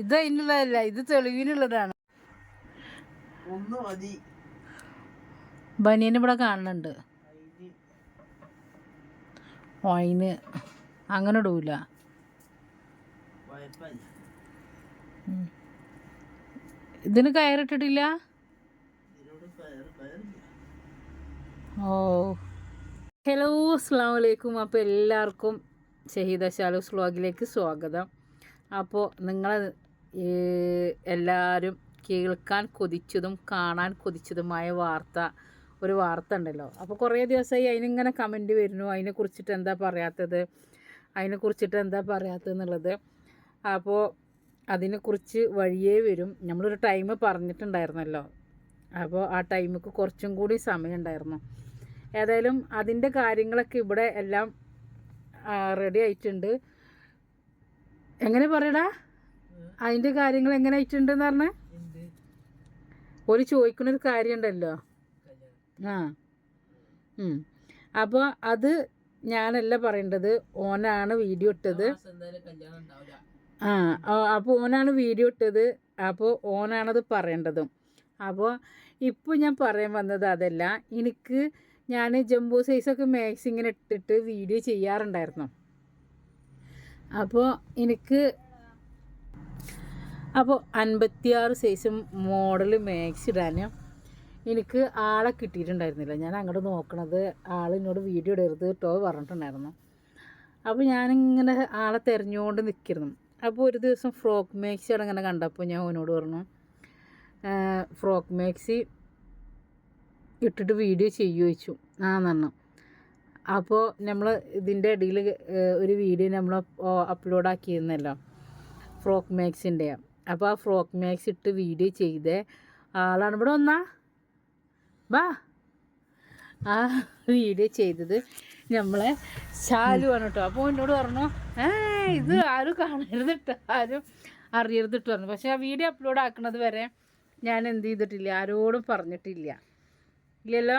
ഇത് അതിനുള്ളതല്ല ഇത് തെളിവിനുള്ളതാണ്. ബനിയൻ ഇവിടെ കാണുന്നുണ്ട്. ഓയിന് അങ്ങനെ ഇടൂല. ഇതിന് കയറിട്ടിട്ടില്ല? ഓ. ഹലോ അസ്സാം വലൈക്കും അപ്പോൾ എല്ലാവർക്കും ഷഹീദ ഷാലൂസ് വ്ളോഗിലേക്ക് സ്വാഗതം. അപ്പോൾ നിങ്ങൾ എല്ലാവരും കേൾക്കാൻ കൊതിച്ചതും കാണാൻ കൊതിച്ചതുമായ വാർത്ത ഒരു വാർത്ത ഉണ്ടല്ലോ. അപ്പോൾ കുറേ ദിവസമായി അതിനിങ്ങനെ കമന്റ് വരുന്നു. അതിനെക്കുറിച്ചിട്ട് എന്താ പറയാത്തത്? അതിനെക്കുറിച്ചിട്ട് എന്താ പറയാത്തത് എന്നുള്ളത്. അപ്പോൾ അതിനെക്കുറിച്ച് വഴിയേ വരും. നമ്മളൊരു ടൈം പറഞ്ഞിട്ടുണ്ടായിരുന്നല്ലോ. അപ്പോൾ ആ ടൈമിക്ക് കുറച്ചും കൂടി സമയം ഉണ്ടായിരുന്നു ഏതായാലും അതിന്റെ കാര്യങ്ങളൊക്കെ ഇവിടെ എല്ലാം റെഡി ആയിട്ടുണ്ട്. എങ്ങനെ പറയടാ? അതിന്റെ കാര്യങ്ങൾ എങ്ങനെ ആയിട്ടുണ്ടെന്ന് പറഞ്ഞാൽ എന്ത്? ഒരു ചോദിക്കുന്നൊരു കാര്യമുണ്ടല്ലോ. ആ. അപ്പോൾ അത് ഞാനല്ല പറയേണ്ടത്. ഓനാണ് വീഡിയോ ഇട്ടത്. ആ അപ്പോൾ ഓനാണ് വീഡിയോ ഇട്ടത്. അപ്പോൾ ഓനാണത് പറയേണ്ടതും. അപ്പോൾ ഇപ്പോൾ ഞാൻ പറയാൻ വന്നത് അതല്ല. എനിക്ക് ഞാൻ ജംബോ സൈസൊക്കെ മാക്സ് ഇങ്ങനെ ഇട്ടിട്ട് വീഡിയോ ചെയ്യാറുണ്ടായിരുന്നു. അപ്പോൾ എനിക്ക് അപ്പോൾ അൻപത്തിയാറ് സൈസ് മോഡൽ മാക്സ് ഇടാനും എനിക്ക് ആളെ കിട്ടിയിട്ടുണ്ടായിരുന്നില്ല. ഞാൻ അങ്ങോട്ട് നോക്കണത് ആൾ വീഡിയോ ഇടരുത് കേട്ടോ പറഞ്ഞിട്ടുണ്ടായിരുന്നു. അപ്പോൾ ഞാനിങ്ങനെ ആളെ തിരഞ്ഞുകൊണ്ട് നിൽക്കുന്നു അപ്പോൾ ഒരു ദിവസം ഫ്രോക്ക് മാക്സി അവിടെ ഇങ്ങനെ കണ്ടപ്പോൾ ഞാൻ അവനോട് പറഞ്ഞു ഫ്രോക്ക് മാക്സി ഇട്ടിട്ട് വീഡിയോ ചെയ്യുമോ വെച്ചു ആ നന്നു. അപ്പോൾ നമ്മൾ ഇതിന്റെ ഇടയിൽ ഒരു വീഡിയോ നമ്മൾ അപ്ലോഡ് ആക്കിയിരുന്നല്ലോ. ഫ്രോക്ക് മാക്സിന്റെ അപ്പോൾ ആ ഫ്രോക്ക് മാക്സ് ഇട്ട് വീഡിയോ ചെയ്തേ. ആളാണ്. ഇവിടെ വന്നാ. വാ. ആ വീഡിയോ ചെയ്തത് നമ്മളെ ശാലുവാണ് കേട്ടോ. അപ്പോൾ എന്നോട് പറഞ്ഞു ഏ ഇത് ആരും കാണരുത് കേട്ടോ ആരും അറിയരുത് കേട്ടോ പറഞ്ഞു. പക്ഷേ ആ വീഡിയോ അപ്ലോഡ് ആക്കുന്നത് വരെ ഞാൻ എന്ത് ചെയ്തിട്ടില്ല ആരോടും പറഞ്ഞിട്ടില്ല. ഇല്ലല്ലോ?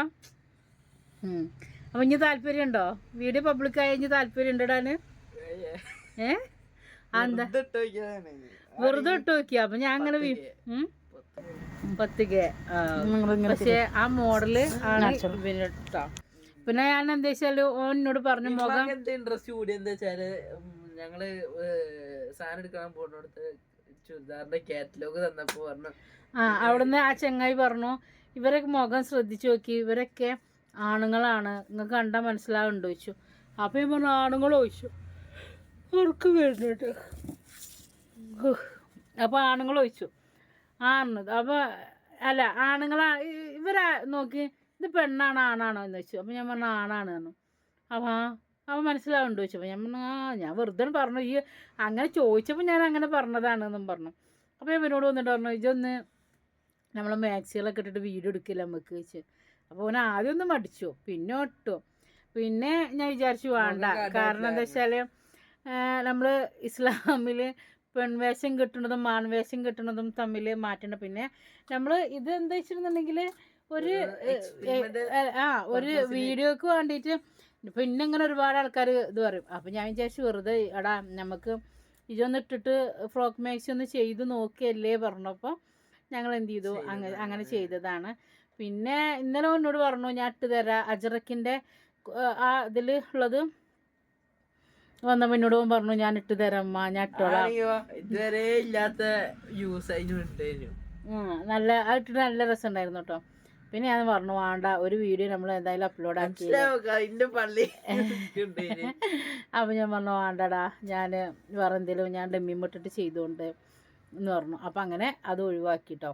അപ്പൊ ഇനി താല്പര്യമുണ്ടോ വീഡിയോ പബ്ലിക് ആയി ഇനി താല്പര്യം ഉണ്ടിടാൻ ഏ? എന്താ? വെറുതെ ഇട്ട് നോക്കിയ അപ്പൊ ഞാൻ അങ്ങനെ? പത്തിക. പക്ഷേ ആ മോഡൽ ആണ് ട്ടോ. പിന്നെ ഞാൻ എന്താ വെച്ചാൽ ഓൻ എന്നോട് പറഞ്ഞു മുഖം എന്ത് ഇൻട്രസ്റ്റ് കൂടി എന്താ വെച്ചാൽ ഞങ്ങൾ സാധനം എടുക്കാൻ പോണോടത്ത് കാറ്റലോഗ് പറഞ്ഞു. ആ അവിടുന്ന് ആ ചെങ്ങായി പറഞ്ഞു ഇവരെ മുഖം ശ്രദ്ധിച്ചു നോക്കി ഇവരൊക്കെ ആണുങ്ങളാണ്. നിങ്ങൾക്ക് കണ്ടാൽ മനസ്സിലാവുണ്ട് ചോദിച്ചു. അപ്പം ഞാൻ പറഞ്ഞു ആണുങ്ങൾ ചോദിച്ചു. അവർക്ക് വരുന്നുണ്ട് അപ്പോൾ ആണുങ്ങൾ ചോദിച്ചു. ആണ് അപ്പോൾ അല്ല ആണുങ്ങളാ ഇവരെ ഇവരാ നോക്കി ഇത് പെണ്ണാണ് ആണാണോ? എന്ന് ചോദിച്ചു. അപ്പോൾ ഞാൻ പറഞ്ഞു ആണാണ് പറഞ്ഞു. അപ്പോൾ ആ അപ്പോൾ മനസ്സിലാവുന്നുണ്ട് ചോദിച്ചപ്പോൾ ഞാൻ പറഞ്ഞു ആ ഞാൻ വെറുതെ പറഞ്ഞു ഈ അങ്ങനെ ചോദിച്ചപ്പോൾ ഞാൻ അങ്ങനെ പറഞ്ഞതാണെന്നും പറഞ്ഞു. അപ്പോൾ ഇവനോട് വന്നിട്ട് പറഞ്ഞു ഇതൊന്ന് നമ്മൾ മാക്സികളൊക്കെ ഇട്ടിട്ട് വീഡിയോ എടുക്കില്ല നമുക്ക് വെച്ച് അപ്പോൾ അവൻ ആദ്യം ഒന്ന് മടിച്ചു പിന്നെ ഇട്ടു പിന്നെ ഞാൻ വിചാരിച്ചു വേണ്ട. കാരണം എന്താ വെച്ചാൽ നമ്മൾ ഇസ്ലാമിൽ പെൺവേഷം കിട്ടുന്നതും ആൺവേഷം കിട്ടുന്നതും തമ്മിൽ മാറ്റണം പിന്നെ നമ്മൾ ഇത് എന്താ വെച്ചിട്ടുണ്ടെങ്കിൽ ഒരു ആ ഒരു വീഡിയോക്ക് വേണ്ടിയിട്ട് പിന്നെ ഇങ്ങനെ ഒരുപാട് ആൾക്കാർ ഇത് പറയും. അപ്പം ഞാൻ വിചാരിച്ചു വെറുതെ എടാ നമുക്ക് ഇതൊന്ന് ഇട്ടിട്ട് ഫ്രോക്ക് മാക്സി ഒന്ന് ചെയ്ത് നോക്കിയല്ലേ പറഞ്ഞപ്പോൾ ഞങ്ങൾ എന്ത് ചെയ്തു? അങ്ങനെ അങ്ങനെ ചെയ്തതാണ്. പിന്നെ ഇന്നലെ എന്നോട് പറഞ്ഞു ഞാൻ ഇട്ട് തരാം. അജറക്കിന്റെ ആ ഇതിൽ ഉള്ളത് വന്നപ്പോൾ എന്നോട് പറഞ്ഞു ഞാൻ ഇട്ട് തരാം അമ്മ ഞാൻ ഇട്ടോളാം. ഇതുവരെ ഇല്ലാത്ത യൂസ് അതിനുണ്ടായിരുന്നു നല്ല അത് ഇട്ടിട്ട് നല്ല രസം ഉണ്ടായിരുന്നു കേട്ടോ. പിന്നെ ഞാൻ പറഞ്ഞു വേണ്ട ഒരു വീഡിയോ നമ്മൾ എന്തായാലും അപ്ലോഡ് ആക്കി പള്ളി അപ്പൊ അപ്പോൾ ഞാൻ പറഞ്ഞു വേണ്ടടാ ഞാൻ വേറെ എന്തെങ്കിലും ഞാൻ ഡെമ്മി മുട്ടിട്ട് ചെയ്തുകൊണ്ട് എന്ന് പറഞ്ഞു. അപ്പോൾ അങ്ങനെ അത് ഒഴിവാക്കിട്ടോ.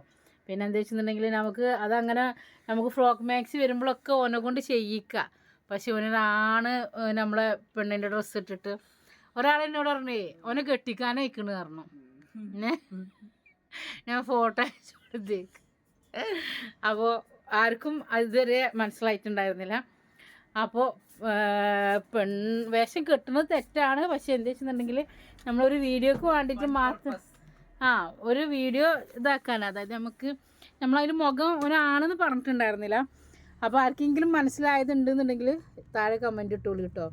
പിന്നെ എന്താ വെച്ചിട്ടുണ്ടെങ്കിൽ നമുക്ക് അതങ്ങനെ നമുക്ക് ഫ്രോക്ക് മാക്സി വരുമ്പോഴൊക്കെ ഓനെ കൊണ്ട് ചെയ്യിക്കുക പക്ഷെ ഓനൊരാണ് നമ്മളെ പെണ്ണിന്റെ ഡ്രസ്സ് ഇട്ടിട്ട്. ഒരാളെന്നോട് പറഞ്ഞേ ഓനെ കെട്ടിക്കാനേ അയക്കണ് പറഞ്ഞു ഞാൻ ഫോട്ടോ അയച്ചു കൊടുത്തേക്ക്. അപ്പോൾ ആർക്കും ഇതുവരെ മനസ്സിലായിട്ടുണ്ടായിരുന്നില്ല. അപ്പോൾ പെൺ വേഷം കെട്ടുന്നത് തെറ്റാണ്. പക്ഷെ എന്താ വെച്ചിട്ടുണ്ടെങ്കിൽ നമ്മളൊരു വീഡിയോക്ക് വേണ്ടിയിട്ട് മാത്രം ആ ഒരു വീഡിയോ ഇതാക്കാൻ അതായത് നമുക്ക് നമ്മളതിൽ മുഖം ഒരാണെന്ന് പറഞ്ഞിട്ടുണ്ടായിരുന്നില്ല. അപ്പോൾ ആർക്കെങ്കിലും മനസ്സിലായതുണ്ടെന്നുണ്ടെങ്കിൽ താഴെ കമന്റ് ഇട്ടോളൂ കേട്ടോ.